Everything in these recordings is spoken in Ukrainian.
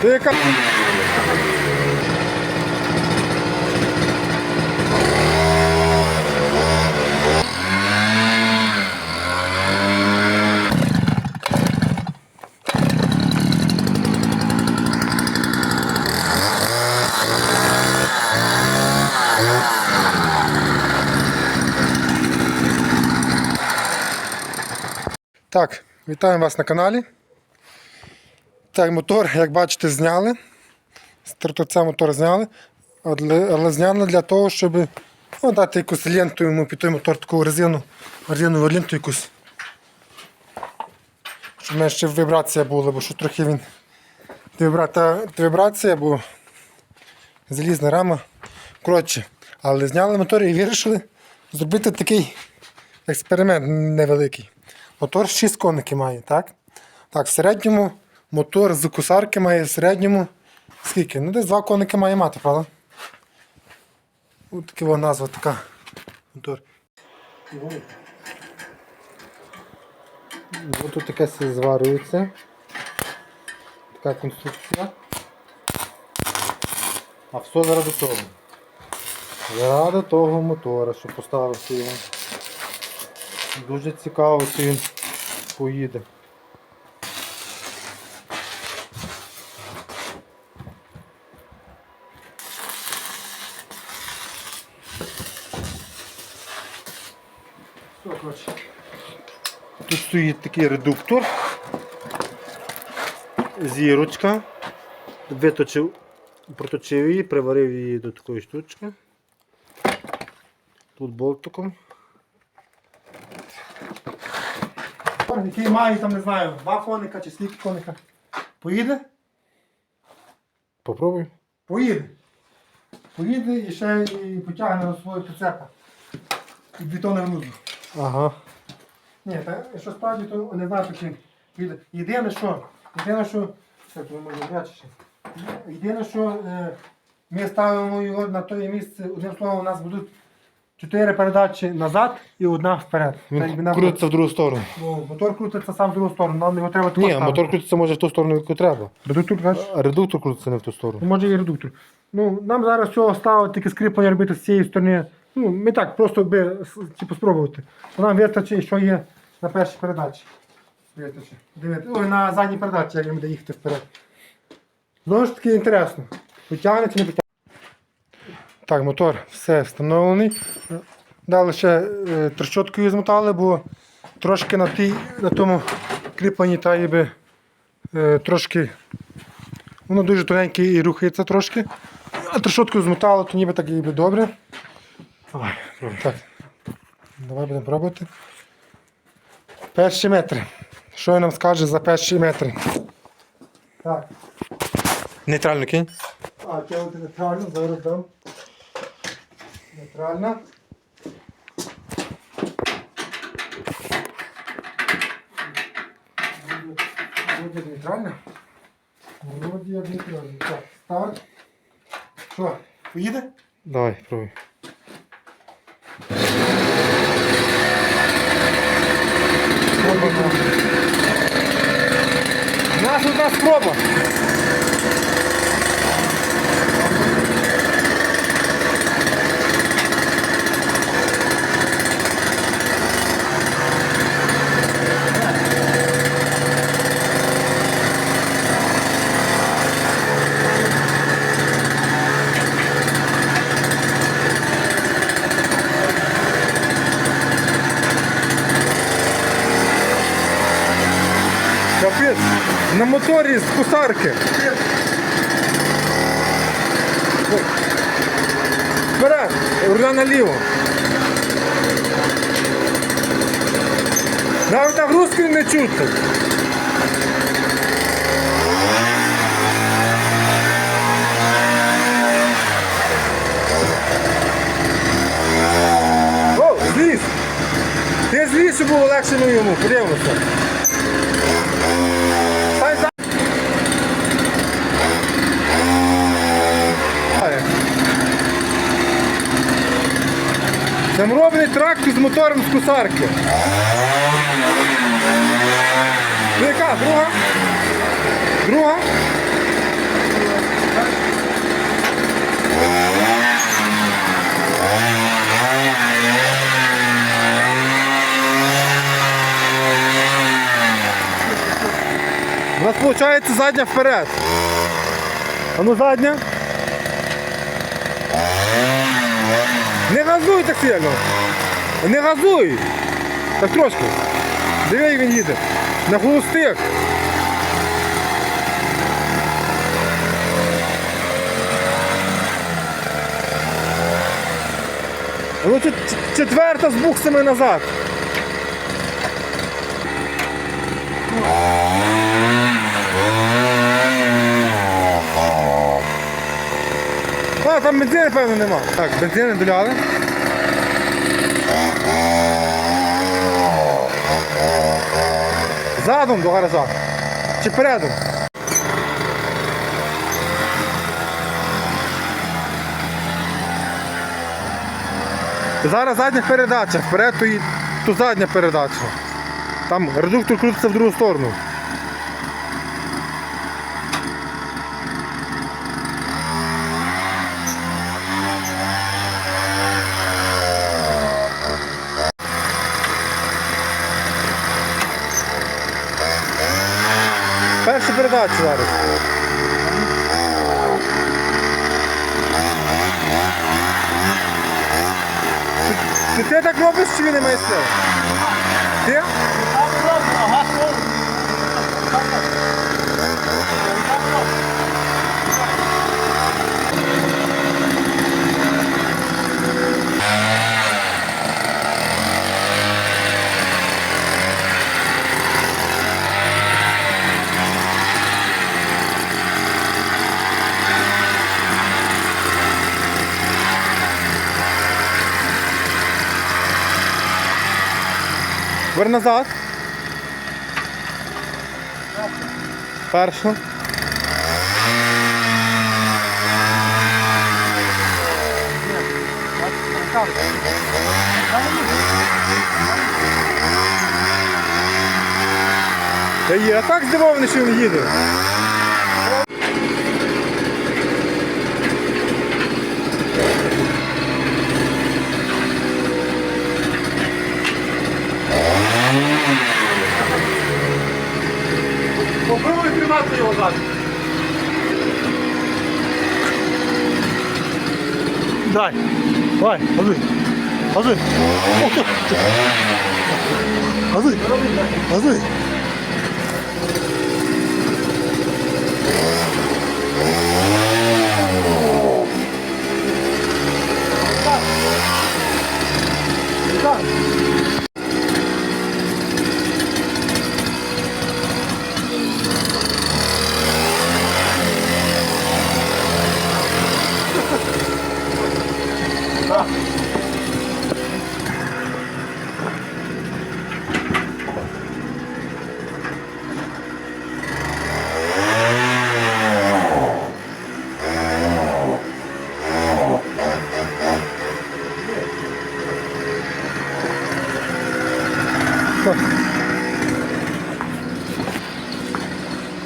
Ти яка? Так, вітаю вас на каналі. Так, мотор, як бачите, зняли. З мотор зняли. Але, зняли для того, щоб ну, дати якусь ленту йому під той мотор таку резину, резинову ленту якусь. Щоб в мене ще вібрація була, бо що трохи він. Вібра... Та, та вібрація, бо залізна рама. Коротше, але зняли мотор і вирішили зробити такий експеримент невеликий. Мотор 6 коників має, так? Так, в середньому мотор з кусарки має в середньому скільки? Ну, десь 2 коники має мати, правда? Ось така назва така. Мотор. Ось тут таке все зварюється. Така конструкція. А все заради того. Заради того мотора, що поставився його. Дуже цікаво, чи він поїде. Все, коротше. Тут стоїть такий редуктор, зірочка, виточив, проточив її, приварив її до такої штучки. Тут болтиком. Який має там, не знаю, два коника чи скільки коника. Поїде? Попробуй. Поїде. Поїде і ще і потягне на свого прицепа. І тони грузу. Ага. Ні, та, що справді, то не знаю, поїде. Єдине, що, єдине, що, це тут може врячити. Єдине, що е, ми ставимо його на те місце, одним словом, у нас будуть чотири передачі назад і одна вперед. Так, Він крутиться в другу сторону. Ну, мотор крутиться сам в другу сторону, нам його треба Ні, ставити. мотор крутиться може в ту сторону, яку треба. Редуктор? А редуктор крутиться не в ту сторону. Ну, Може і редуктор. Ну, нам зараз цього ставити тільки скріплення робити з цієї сторони. Ну, ми так, просто би типу, спробувати. Нам вистачить, що є на першій передачі. Вистачить. На задній передачі, як він буде їхати вперед. Знову ж таки інтересно. Потягне чи не потягне. Так, мотор все встановлений. Дали ще е, трещоткою змотали, бо трошки на, тій, на тому кріпленні та ніби е, трошки Воно дуже тоненьке і рухається трошки. А трошотку змотало, то ніби так ніби добре. Давай, пробуй. Так. Давай будемо пробувати. Перші метри. Що він нам скаже за перші метри? Так. Нейтрально кинь. А, кинути нейтрально, зараз дам. Нейтрально. Вроді нейтрально. Вроді як нейтрально. Так, старт. Що, поїде? Давай, пробуй. У нас одна спроба. На моторі з кусарки. Вперед, руля наліво. Навіть нагрузки не чути. О, зліз! Ти зліз, щоб було легше на йому, подивимося. Замурований тракт із мотором з кусарки. Ну яка? Друга? Друга? У нас виходить задня вперед. А ну задня. Не газуй так сильно. Не газуй. Так трошки. Диви, він їде. На холостих. Ну тут четверта з буксами назад. А, там бензину, певно, нема. Так, бензини доляли. Задом до гаража. Чи передом? Зараз задня передача, вперед то, задня передача. Там редуктор крутиться в другу сторону. Перша передача зараз. Ти, ти так робиш, чи він не має сили? Ти? Назад. Перша. Та є, а так здивований, що він їде. Попробуй тримати його ззаду. Дай. Давай, газуй. Газуй. Газуй. Газуй.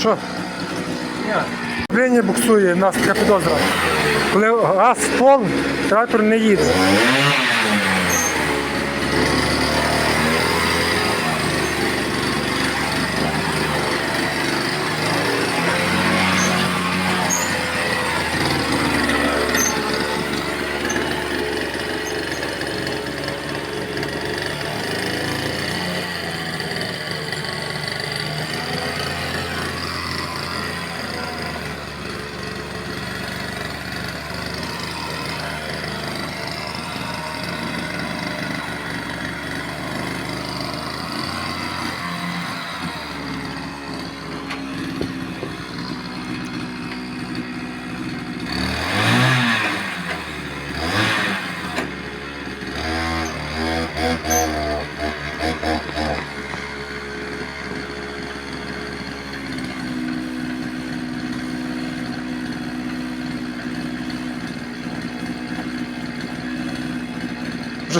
Що? Управління буксує, у нас така підозра. Коли газ в пол, трактор не їде.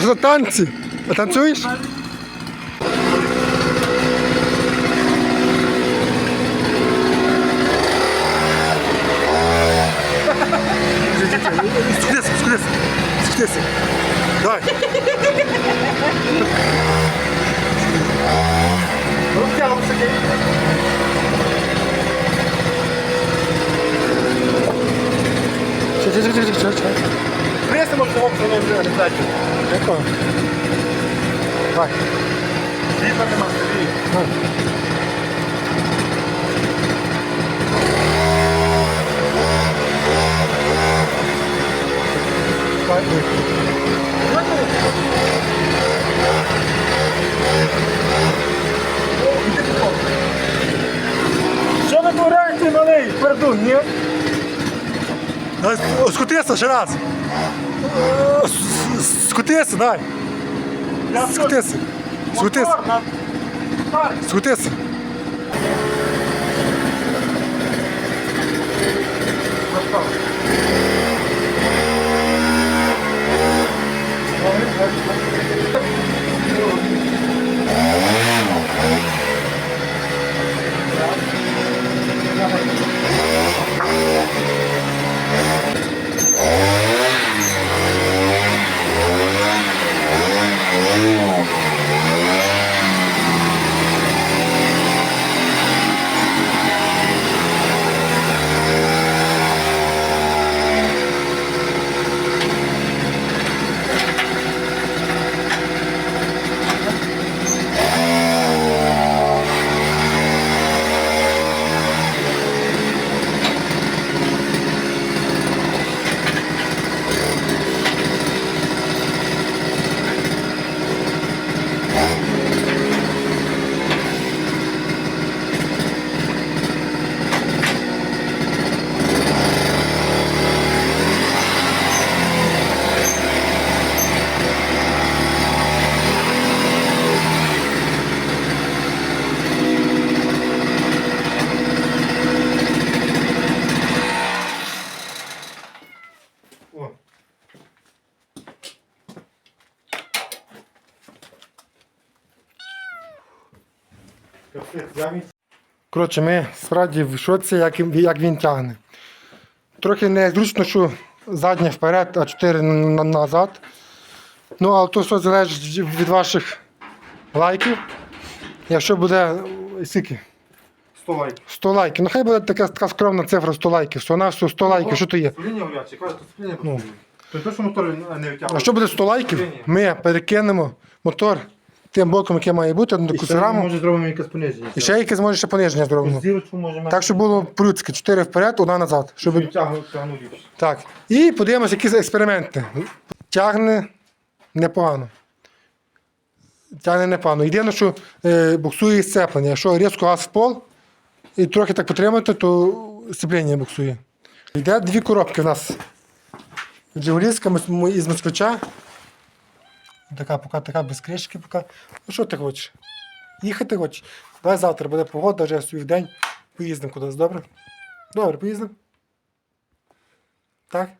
Вже за танці. А танцюєш? Яко? Давай. Світла нема, Сергій. Давай. Що ви творите, малий? Пердун, ні? Скотися ще раз. С- с- Скотися, дай. Скотися. Мотор на- Так. Скотися. О. Капець, я від- Коротше, ми справді в шоці, як, він- як він тягне. Трохи незручно, що заднє вперед, а чотири назад. Ну, але то все залежить від ваших лайків. Якщо буде е, скільки? 100 лайків. 100 лайків. Ну хай буде така, така скромна цифра 100 лайків. Все на все 100 лайків. Що то є? Ну. ну. Що мотор не витягує. А що буде 100 лайків? Ми перекинемо мотор тим боком, який має бути, ще кусараму. може зробимо якесь пониження. І ще якесь може ще пониження. Зірочку можемо. Так, щоб було по-людськи, 4 вперед, одна назад. Щоб... Ліпше. Так. І подивимося якісь експерименти. Тягне непогано. Тягне непогано. Єдине, що е, буксує сцеплення. Якщо різко газ в пол і трохи так потримати, то сцеплення буксує. Йде дві коробки в нас. Джигулівська із москвича. Така поки така без кришки поки. Ну що ти хочеш? Їхати хочеш? Давай завтра буде погода, вже в день поїздимо кудись, добре? Добре, поїздимо. Так?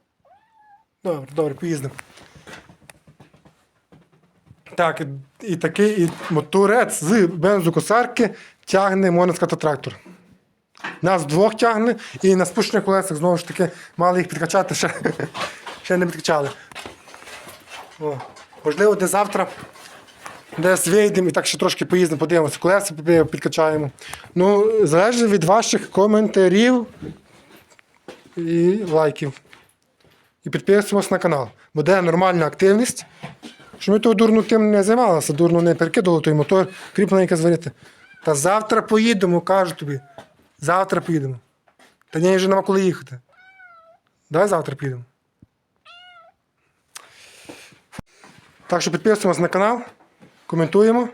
Добре, добре, поїздимо. Так, і- і такий і моторець з бензокосарки тягне, можна сказати, трактор. Нас двох тягне, і на спущених колесах знову ж таки мали їх підкачати, ще, ще не підкачали. О, можливо, де завтра десь вийдемо і так ще трошки поїздимо, подивимося, колеса підкачаємо. Ну, залежить від ваших коментарів і лайків. І підписуємось на канал. Буде нормальна активність. Що ми того дурно тим не займалися, дурно не перекидували той мотор, кріплення яке зварити. Та завтра поїдемо, кажу тобі. Завтра поїдемо. Та ні, вже нема коли їхати. Давай завтра підемо. Так що підписуємось на канал, коментуємо.